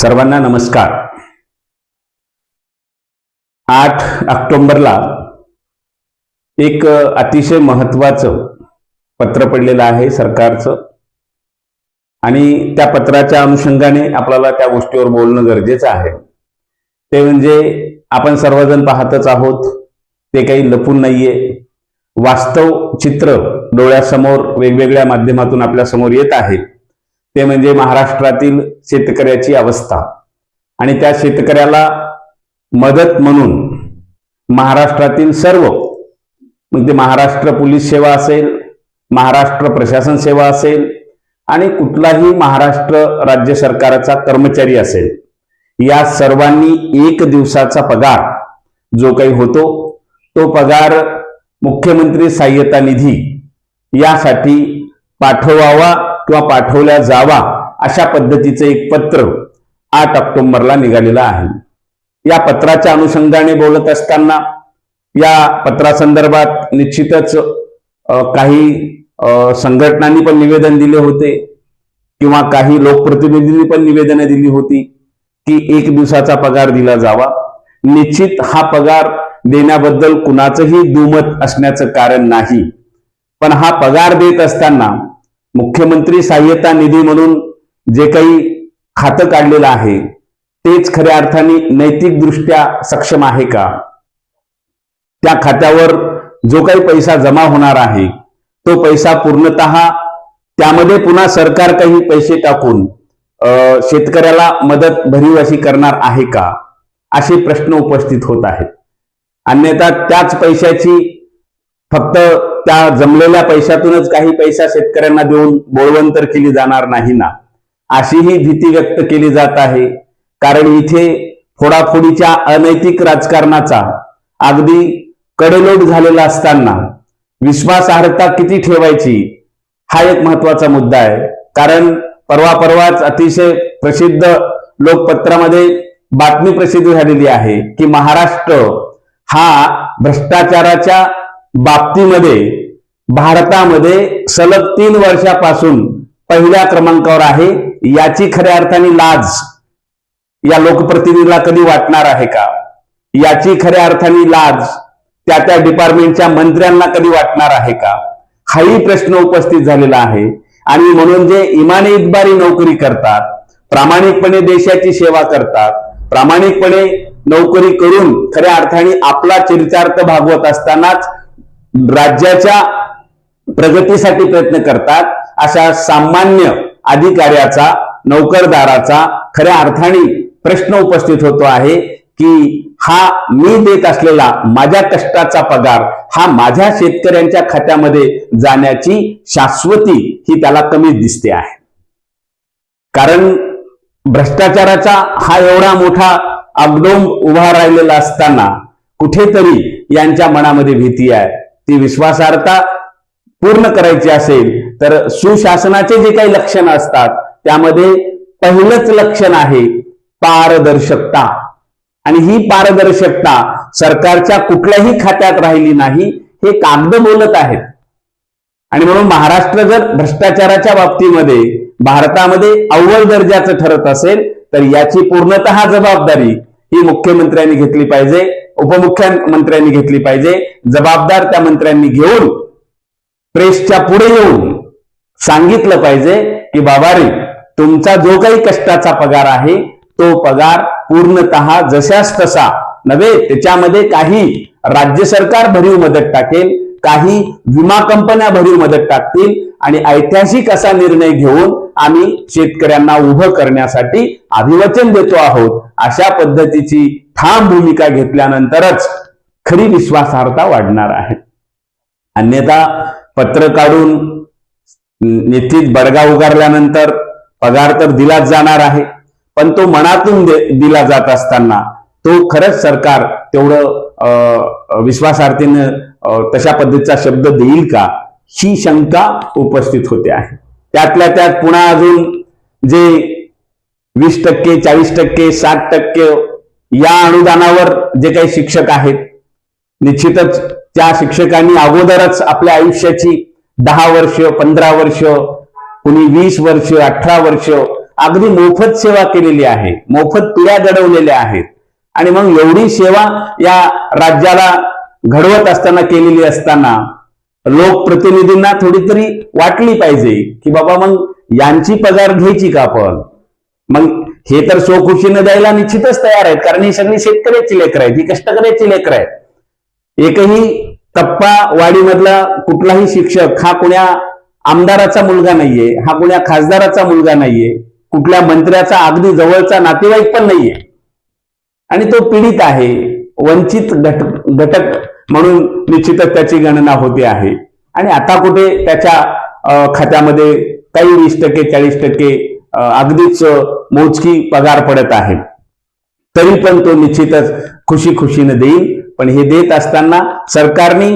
सर्वांना नमस्कार. आठ ऑक्टोंबरला एक अतिशय महत्वाचं पत्र पडलेलं आहे सरकारचं. आणि त्या पत्राच्या अनुषंगाने आपल्याला त्या गोष्टीवर बोलणं गरजेचं आहे. ते म्हणजे आपण सर्वजण पाहतच आहोत ते काही लपून नाहीये. वास्तव चित्र डोळ्यासमोर वेगवेगळ्या माध्यमातून आपल्यासमोर येत आहे. ते म्हणजे महाराष्ट्रातील शेतकऱ्याची अवस्था. आणि त्या शेतकऱ्याला मदत म्हणून महाराष्ट्रातील सर्व मग ते महाराष्ट्र पोलीस सेवा असेल महाराष्ट्र प्रशासन सेवा असेल आणि कुठलाही महाराष्ट्र राज्य सरकारचा कर्मचारी असेल या सर्वांनी एक दिवसाचा पगार जो काही होतो तो पगार मुख्यमंत्री सहाय्यता निधी यासाठी पाठवावा किंवा पाठवल्या जावा अशा पद्धतीचं एक पत्र आठ ऑक्टोबरला निघालेलं आहे. या पत्राच्या अनुषंगाने बोलत असताना या पत्रासंदर्भात निश्चितच काही संघटनांनी पण निवेदन दिले होते किंवा काही लोकप्रतिनिधींनी पण निवेदनं दिली होती की एक दिवसाचा पगार दिला जावा. निश्चित हा पगार देण्याबद्दल कुणाचंही दुमत असण्याचं कारण नाही. पण हा पगार देत असताना मुख्यमंत्री सहाय्यता निधी म्हणून जे काही खातं काढलेलं आहे तेच खऱ्या अर्थाने नैतिकदृष्ट्या सक्षम आहे का? त्या खात्यावर जो काही पैसा जमा होणार आहे तो पैसा पूर्णतः त्यामध्ये पुन्हा सरकार काही पैसे टाकून शेतकऱ्याला मदत भरीव अशी करणार आहे का? असे प्रश्न उपस्थित होत आहेत. अन्यथा त्याच पैशाची फक्त त्या जमलेल्या पैशातूनच काही पैसा शेतकऱ्यांना देऊन बोळवंतर केली जाणार नाही ना? अशीही भीती व्यक्त केली जात आहे. कारण इथे फोडाफोडीच्या अनैतिक राजकारणाचा अगदी कडेलोट झालेला असताना विश्वासार्हता किती ठेवायची हा एक महत्त्वाचा मुद्दा आहे. कारण परवा परवाच अतिशय प्रसिद्ध लोकपत्रामध्ये बातमी प्रसिद्ध झालेली आहे की महाराष्ट्र हा भ्रष्टाचाराच्या बाबतीमध्ये भारतामध्ये सलग तीन वर्षापासून पहिल्या क्रमांकावर आहे. याची खऱ्या अर्थाने लाज या लोकप्रतिनिधीला कधी वाटणार आहे का? याची खऱ्या अर्थाने लाज त्या त्या डिपार्टमेंटच्या मंत्र्यांना कधी वाटणार आहे का? हाही प्रश्न उपस्थित झालेला आहे. आणि म्हणून जे इमाने इतबारी नोकरी करतात प्रामाणिकपणे देशाची सेवा करतात प्रामाणिकपणे नोकरी करून खऱ्या अर्थाने आपला चरितार्थ भागवत असतानाच राज्याच्या प्रगतीसाठी प्रयत्न करतात अशा सामान्य अधिकाऱ्याचा नोकरदाराचा खऱ्या अर्थाने प्रश्न उपस्थित होतो आहे की हा मी देत असलेला माझ्या कष्टाचा पगार हा माझ्या शेतकऱ्यांच्या खात्यामध्ये जाण्याची शाश्वती ही त्याला कमी दिसते आहे. कारण भ्रष्टाचाराचा हा एवढा मोठा अगडोंब उभा राहिलेला असताना कुठेतरी यांच्या मनामध्ये भीती आहे. ती विश्वासार्हता पूर्ण करायची असेल तर सुशासनाचे जे काही लक्षण असतात त्यामध्ये पहिलंच लक्षण आहे पारदर्शकता. आणि ही पारदर्शकता सरकारच्या कुठल्याही खात्यात राहिली नाही हे कागद बोलत आहेत. आणि म्हणून महाराष्ट्र जर भ्रष्टाचाराच्या बाबतीमध्ये भारतामध्ये अव्वल दर्जाचं ठरत असेल तर याची पूर्णतः जबाबदारी ही मुख्यमंत्र्यांनी घेतली पाहिजे. उपमुख्यमंत्र्यांनी घेतली पाहिजे. जबाबदार त्या मंत्र्यांनी घेऊन प्रेसच्या पुढे येऊन सांगितलं पाहिजे की बाबा रे तुमचा जो काही कष्टाचा पगार आहे तो पगार पूर्णतः जशाच तसा नव्हे त्याच्यामध्ये काही राज्य सरकार भरीव मदत टाकेल काही विमा कंपन्या भरीव मदत टाकतील आणि ऐतिहासिक असा निर्णय घेऊन आम्ही शेतकऱ्यांना उभं करण्यासाठी अभिवचन देतो आहोत अशा पद्धतीची ठाम भूमिका घेतल्यानंतरच खरी विश्वासार्हता वाढणार आहे. अन्यथा पत्र काढून निश्चित बडगा उगारल्यानंतर पगार तर दिलाच जाणार आहे पण तो मनातून दे- दिला जात असताना तो खरंच सरकार तेवढं अं, विश्वासार्थीनं तशा पद्धतीचा शब्द देईल का? ही शंका उपस्थित होते आहे. त्यातल्या त्यात पुन्हा अजून जे वीस टक्के चाळीस टक्के साठ टक्के या अनुदानावर जे काही शिक्षक आहेत निश्चितच त्या शिक्षकांनी अगोदरच आपल्या आयुष्याची दहा वर्ष पंधरा वर्ष कुणी वीस वर्ष अठरा वर्ष अगदी मोफत सेवा केलेली आहे मोफत पिढ्या घडवलेल्या आहेत. आणि मग एवढी सेवा या राज्याला घडवत असताना केलेली असताना लोकप्रतिनिधींना थोडी तरी वाटली पाहिजे की बाबा मग यांची पगार घ्यायची का आपण? मग हे तर स्वखुशीने द्यायला निश्चितच तयार आहेत कारण ही सगळी शेतकऱ्याची लेकर आहेत ही कष्टकऱ्याची लेकर आहेत. एकही टप्पा वाडीमधला कुठलाही शिक्षक हा कुण्या आमदाराचा मुलगा नाहीये हा कुण्या खासदाराचा मुलगा नाहीये कुठल्या मंत्र्याचा अगदी जवळचा नातेवाईक पण नाहीये. आणि तो पीडित आहे वंचित घटक घटक म्हणून निश्चितच त्याची गणना होते आहे. आणि आता कुठे त्याच्या खात्यामध्ये काही वीस टक्के चाळीस टक्के अगदीच मोजकी पगार पडत आहे. तरी पण तो निश्चितच खुशी खुशीने देईल. पण हे देत असताना सरकारने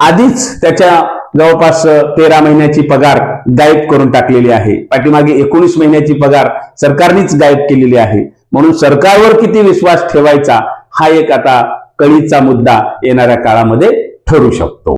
आधीच त्याच्या जवळपास तेरा महिन्याची पगार गायब करून टाकलेली आहे. पाठीमागे एकोणीस महिन्याची पगार सरकारनेच गायब केलेली आहे. म्हणून सरकारवर किती विश्वास ठेवायचा हा एक आता कळीचा मुद्दा येणाऱ्या काळामध्ये ठरू शकतो.